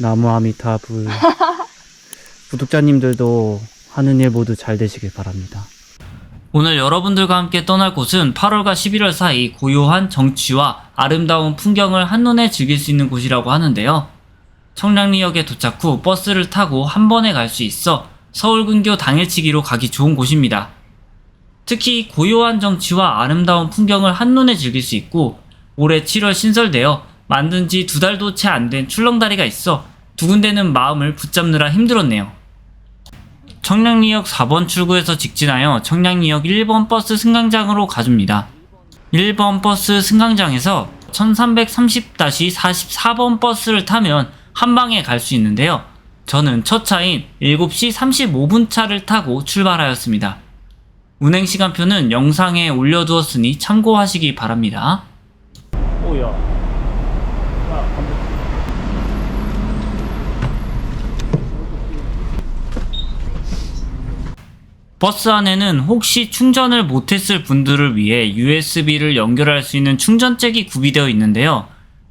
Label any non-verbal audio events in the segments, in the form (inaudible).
나무 아미타불. (laughs) 구독자님들도 하는 일 모두 잘 되시길 바랍니다. 오늘 여러분들과 함께 떠날 곳은 8월과 11월 사이 고요한 정취와 아름다운 풍경을 한눈에 즐길 수 있는 곳이라고 하는데요. 청량리역에 도착 후 버스를 타고 한 번에 갈 수 있어 서울 근교 당일치기로 가기 좋은 곳입니다. 특히 고요한 정취와 아름다운 풍경을 한눈에 즐길 수 있고 올해 7월 신설되어 만든 지 두 달도 채 안 된 출렁다리가 있어 두 군데는 마음을 붙잡느라 힘들었네요. 청량리역 4번 출구에서 직진하여 청량리역 1번 버스 승강장으로 가줍니다. 1번 버스 승강장에서 1330-44번 버스를 타면 한 방에 갈 수 있는데요. 저는 첫 차인 7시 35분 차를 타고 출발하였습니다. 운행 시간표는 영상에 올려두었으니 참고하시기 바랍니다. 오야. 버스 안에는 혹시 충전을 못했을 분들을 위해 USB를 연결할 수 있는 충전잭이 구비되어 있는데요.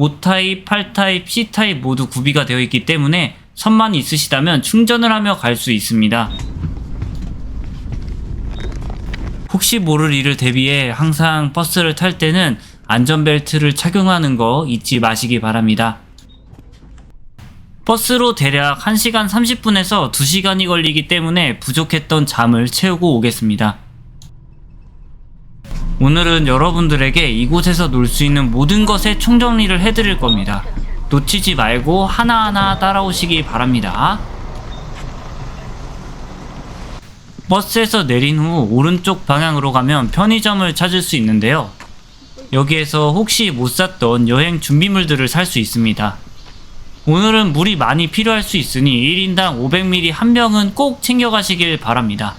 5타입, 8타입, C타입 모두 구비가 되어 있기 때문에 선만 있으시다면 충전을 하며 갈 수 있습니다. 혹시 모를 일을 대비해 항상 버스를 탈 때는 안전벨트를 착용하는 거 잊지 마시기 바랍니다. 버스로 대략 1시간 30분에서 2시간이 걸리기 때문에 부족했던 잠을 채우고 오겠습니다. 오늘은 여러분들에게 이곳에서 놀 수 있는 모든 것의 총정리를 해드릴 겁니다. 놓치지 말고 하나하나 따라오시기 바랍니다. 버스에서 내린 후 오른쪽 방향으로 가면 편의점을 찾을 수 있는데요. 여기에서 혹시 못 샀던 여행 준비물들을 살 수 있습니다. 오늘은 물이 많이 필요할 수 있으니 1인당 500ml 한 병은 꼭 챙겨가시길 바랍니다.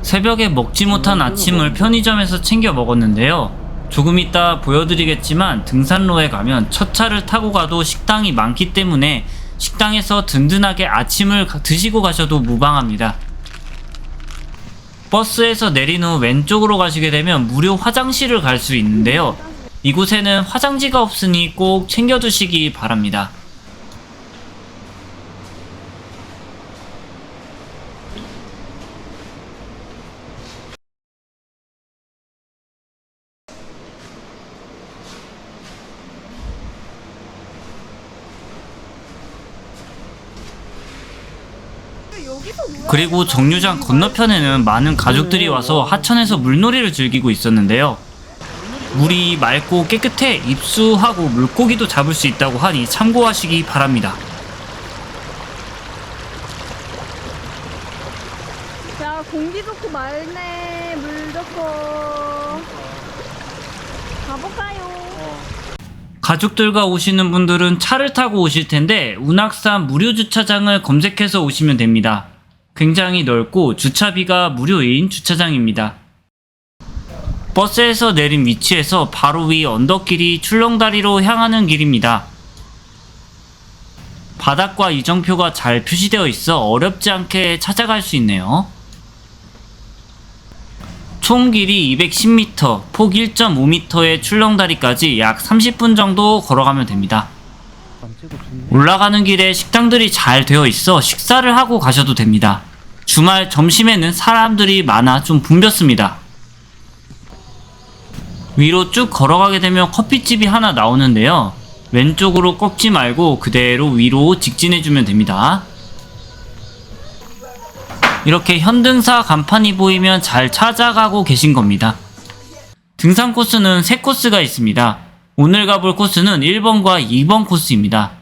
새벽에 먹지 못한 아침을 편의점에서 챙겨 먹었는데요. 조금 이따 보여드리겠지만 등산로에 가면 첫 차를 타고 가도 식당이 많기 때문에 식당에서 든든하게 아침을 가- 드시고 가셔도 무방합니다. 버스에서 내린 후 왼쪽으로 가시게 되면 무료 화장실을 갈 수 있는데요. 이곳에는 화장지가 없으니 꼭 챙겨두시기 바랍니다. 그리고 정류장 건너편에는 많은 가족들이 와서 하천에서 물놀이를 즐기고 있었는데요. 물이 맑고 깨끗해 입수하고 물고기도 잡을 수 있다고 하니 참고하시기 바랍니다. 야 공기 좋고 맑네 물 좋고 가볼까요? 가족들과 오시는 분들은 차를 타고 오실 텐데 운악산 무료 주차장을 검색해서 오시면 됩니다. 굉장히 넓고 주차비가 무료인 주차장입니다. 버스에서 내린 위치에서 바로 위 언덕길이 출렁다리로 향하는 길입니다. 바닥과 이정표가 잘 표시되어 있어 어렵지 않게 찾아갈 수 있네요. 총 길이 210m, 폭 1.5m의 출렁다리까지 약 30분 정도 걸어가면 됩니다. 올라가는 길에 식당들이 잘 되어 있어 식사를 하고 가셔도 됩니다. 주말 점심에는 사람들이 많아 좀 붐볐습니다. 위로 쭉 걸어가게 되면 커피집이 하나 나오는데요. 왼쪽으로 꺾지 말고 그대로 위로 직진해주면 됩니다. 이렇게 현등사 간판이 보이면 잘 찾아가고 계신 겁니다. 등산 코스는 3코스가 있습니다. 오늘 가볼 코스는 1번과 2번 코스입니다.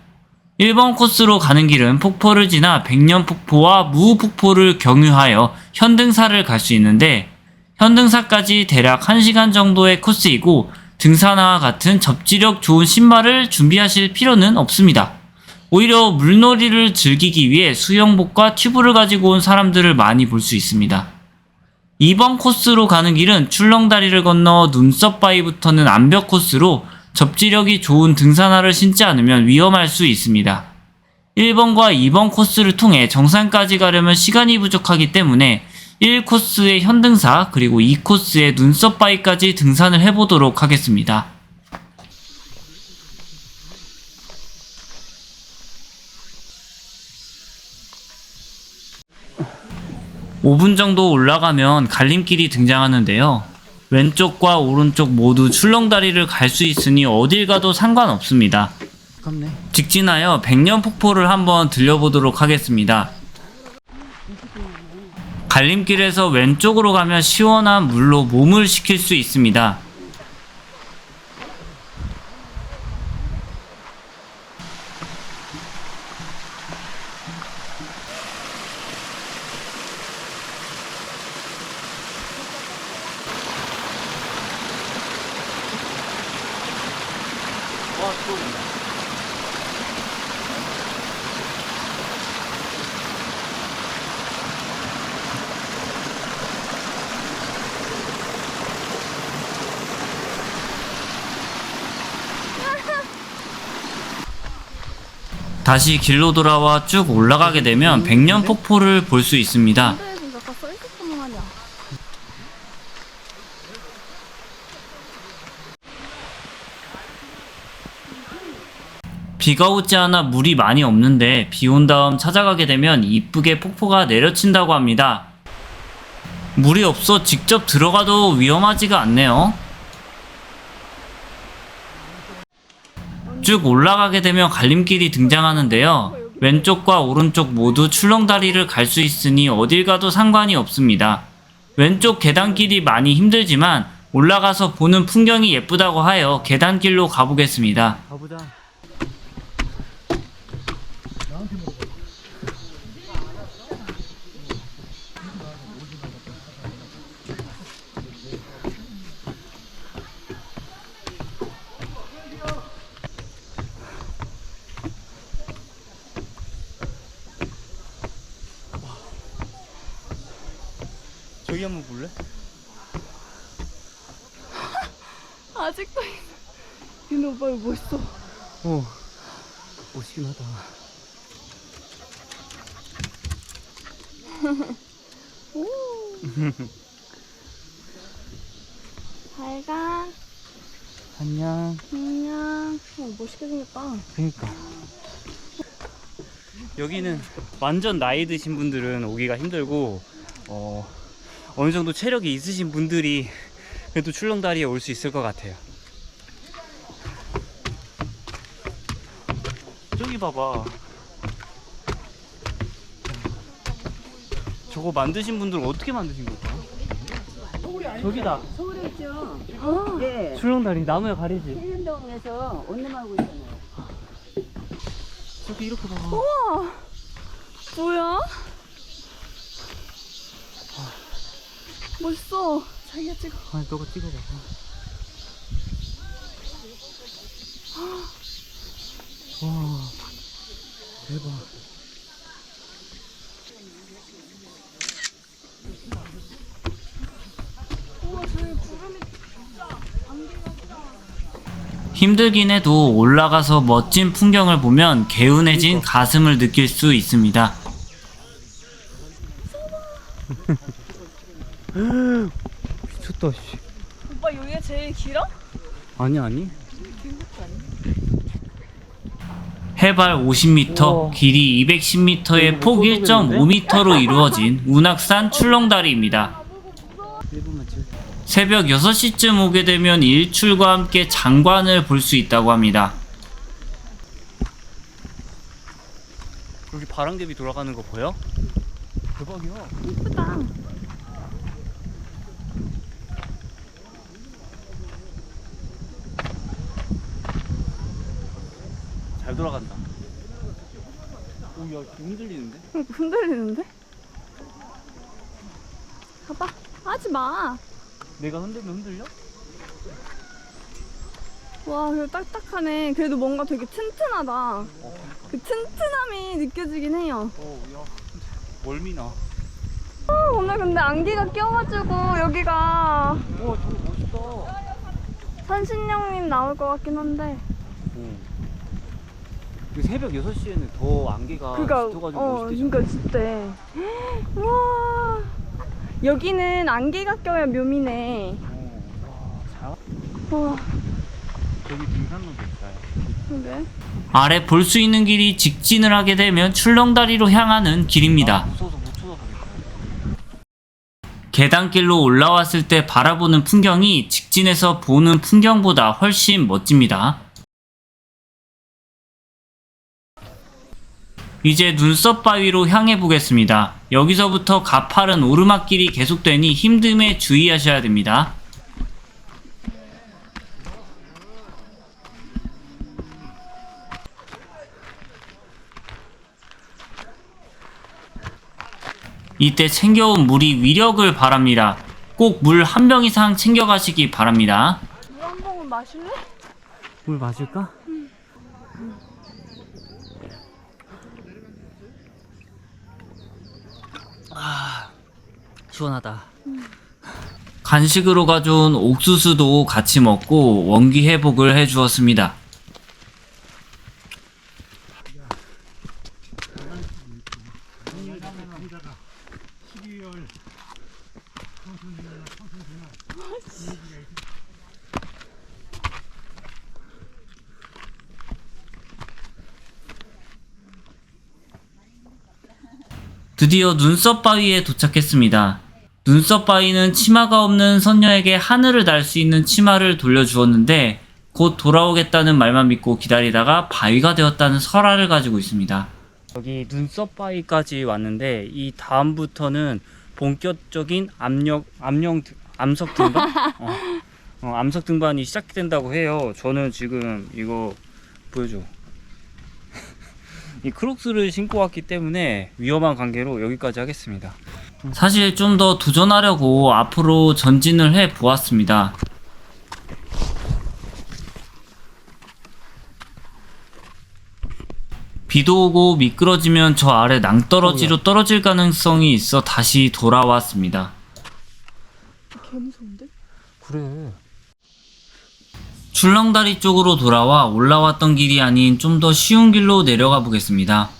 1번 코스로 가는 길은 폭포를 지나 백년 폭포와 무폭포를 경유하여 현등사를 갈 수 있는데 현등사까지 대략 1시간 정도의 코스이고 등산화와 같은 접지력 좋은 신발을 준비하실 필요는 없습니다. 오히려 물놀이를 즐기기 위해 수영복과 튜브를 가지고 온 사람들을 많이 볼 수 있습니다. 2번 코스로 가는 길은 출렁다리를 건너 눈썹바위부터는 암벽 코스로 접지력이 좋은 등산화를 신지 않으면 위험할 수 있습니다. 1번과 2번 코스를 통해 정상까지 가려면 시간이 부족하기 때문에 1코스의 현등사 그리고 2코스의 눈썹 바위까지 등산을 해보도록 하겠습니다. 5분 정도 올라가면 갈림길이 등장하는데요. 왼쪽과 오른쪽 모두 출렁다리를 갈 수 있으니 어딜 가도 상관없습니다. 직진하여 백년 폭포를 한번 들려보도록 하겠습니다. 갈림길에서 왼쪽으로 가면 시원한 물로 몸을 식힐 수 있습니다. 다시 길로 돌아와 쭉 올라가게 되면 백년 폭포를 볼 수 있습니다. 비가 오지 않아 물이 많이 없는데 비 온 다음 찾아가게 되면 이쁘게 폭포가 내려친다고 합니다. 물이 없어 직접 들어가도 위험하지가 않네요. 쭉 올라가게 되면 갈림길이 등장하는데요. 왼쪽과 오른쪽 모두 출렁다리를 갈 수 있으니 어딜 가도 상관이 없습니다. 왼쪽 계단길이 많이 힘들지만 올라가서 보는 풍경이 예쁘다고 하여 계단길로 가보겠습니다. 가보자. 저기 한번 볼래? (laughs) 아직도 윤호 오빠 이거 멋있어. 어. 멋있긴 하다. (laughs) 오. 잘 가. 안녕. 안녕. 어, 멋있게 생겼다. 그니까. 여기는 완전 나이 드신 분들은 오기가 힘들고, 어, 어느 정도 체력이 있으신 분들이 그래도 출렁다리에 올 수 있을 것 같아요. 저기 봐봐. 저거 만드신 분들은 어떻게 만드신 걸까? 저기다. 서울에 있죠. 어. 네. 출렁다리 나무에 가리지. 해운동에서 온nem하고 있잖아요. 저기 이렇게 봐. 우와. 뭐야? 멋있어. 자기가 찍어. 아니 너가 찍어봐. 와 대박. 힘들긴 해도 올라가서 멋진 풍경을 보면 개운해진 가슴을 느낄 수 있습니다. (laughs) (gasps) 미쳤다 씨. 오빠 여기가 제일 길어? 아니 아니. 해발 50m, 우와. 길이 210m의 못폭 걷어겠는데? 1.5m로 이루어진 운악산 출렁다리입니다. 1분만 찍. 새벽 6시쯤 오게 되면 일출과 함께 장관을 볼 수 있다고 합니다. 여기 바람개비 돌아가는 거 보여? 대박이야. 예쁘다. 잘 돌아간다. 오야 흔들리는데? (laughs) 흔들리는데? 가봐. 하지 마. 내가 흔들면 흔들려? 와, 그래도 딱딱하네. 그래도 뭔가 되게 튼튼하다. 어. 그 튼튼함이 느껴지긴 해요. 어야 멀미나. 와 어, 오늘 근데 안개가 껴가지고 여기가 저거 멋있다. 산신령님 나올 것 같긴 한데. 응. 그 새벽 6시에는 더 안개가 그니까 짙어가지고 어 멋있대죠. 그니까 진짜 (gasps) 와 여기는 안개가 껴야 묘미네 어, 와, 잘... 와 여기 등산로도 있어요. 그래 아래 볼 수 있는 길이 직진을 하게 되면 출렁다리로 향하는 길입니다. 아, 무서워서 못 쳐다보겠다. 계단길로 올라왔을 때 바라보는 풍경이 직진해서 보는 풍경보다 훨씬 멋집니다. 이제 눈썹 바위로 향해 보겠습니다. 여기서부터 가파른 오르막길이 계속되니 힘듦에 주의하셔야 됩니다. 이때 챙겨온 물이 위력을 바랍니다. 꼭 물 한 병 이상 챙겨가시기 바랍니다. 물한 봉은 마실래? 물 마실까? 시원하다. 간식으로 가져온 옥수수도 같이 먹고 원기 회복을 해 주었습니다. 드디어 눈썹 바위에 도착했습니다. 눈썹 바위는 치마가 없는 선녀에게 하늘을 날 수 있는 치마를 돌려주었는데 곧 돌아오겠다는 말만 믿고 기다리다가 바위가 되었다는 설화를 가지고 있습니다. 여기 눈썹 바위까지 왔는데 이 다음부터는 본격적인 압력 압력 등- 암석 등반 (laughs) 어, 어, 암석 등반이 시작된다고 해요. 저는 지금 이거 보여줘. (laughs) 이 크록스를 신고 왔기 때문에 위험한 관계로 여기까지 하겠습니다. 사실 좀 더 도전하려고 앞으로 전진을 해 보았습니다. 비도 오고 미끄러지면 저 아래 낭떠러지로 떨어질 가능성이 있어 다시 돌아왔습니다. 개 무서운데? 그래. 출렁다리 쪽으로 돌아와 올라왔던 길이 아닌 좀 더 쉬운 길로 내려가 보겠습니다.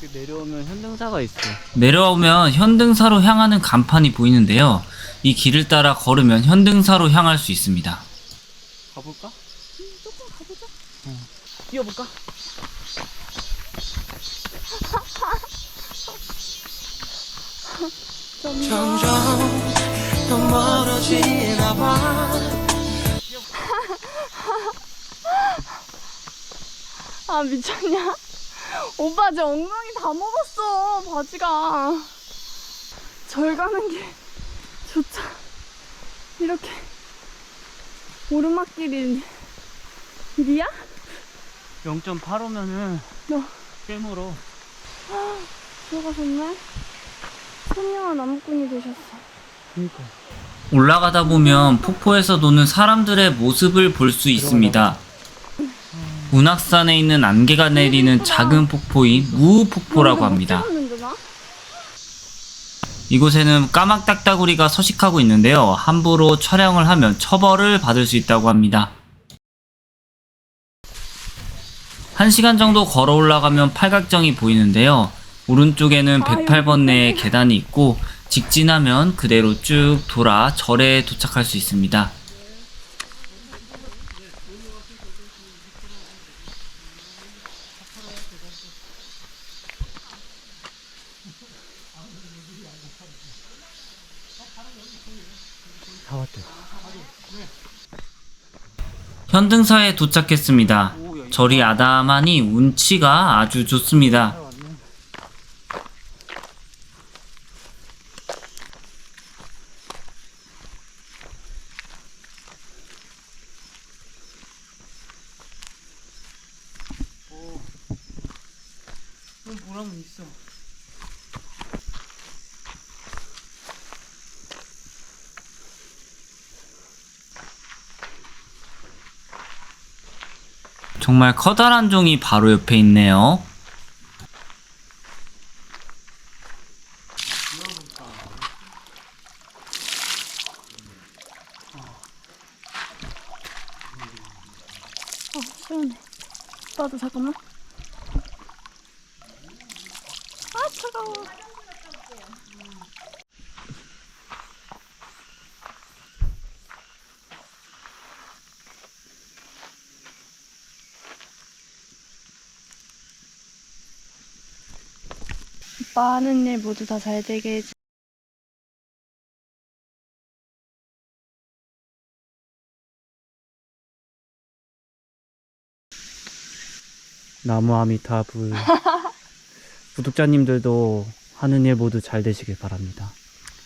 그 내려오면 현등사가 있어. 내려오면 현등사로 향하는 간판이 보이는데요. 이 길을 따라 걸으면 현등사로 향할 수 있습니다. 가볼까? 조금 가보자. 뛰어볼까? 점점 더 멀어지나 봐 아 미쳤냐? 오빠 제 엉덩이 다 먹었어 바지가 절 가는 게 좋다 이렇게 오르막길이 길이야? 0.85면은 너꽤 멀어. 들어가셨네? 소녀와 나무꾼이 되셨어 그니까. 올라가다 보면 폭포에서 노는 사람들의 모습을 볼 수 있습니다. 운악산에 있는 안개가 내리는 작은 폭포인 무폭포라고 합니다. 찍었는데 나? 이곳에는 까막딱따구리가 서식하고 있는데요. 함부로 촬영을 하면 처벌을 받을 수 있다고 합니다. 한 시간 정도 걸어 올라가면 팔각정이 보이는데요. 오른쪽에는 108번 내의 계단이 있고 직진하면 그대로 쭉 돌아 절에 도착할 수 있습니다. 현등사에 도착했습니다. 절이 아담하니 운치가 아주 좋습니다. 뭐라면 있어. 정말 커다란 종이 바로 옆에 있네요. 어, 시원해. 나도 잠깐만. 아, 차가워. 오빠 하는 일 모두 다 잘 되게 해주. 나무 아미타 불. (laughs) 구독자님들도 하는 일 모두 잘 되시길 바랍니다.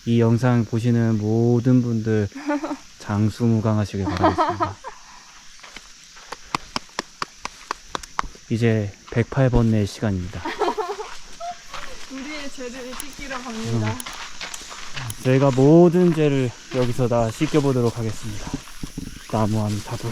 이 영상 보시는 모든 분들 장수무강하시길 바라겠습니다. (laughs) 이제 108번의 시간입니다. 우리의 죄를 씻기러 갑니다. 저희가 모든 죄를 여기서 다 씻겨보도록 하겠습니다. 나무 아미타불.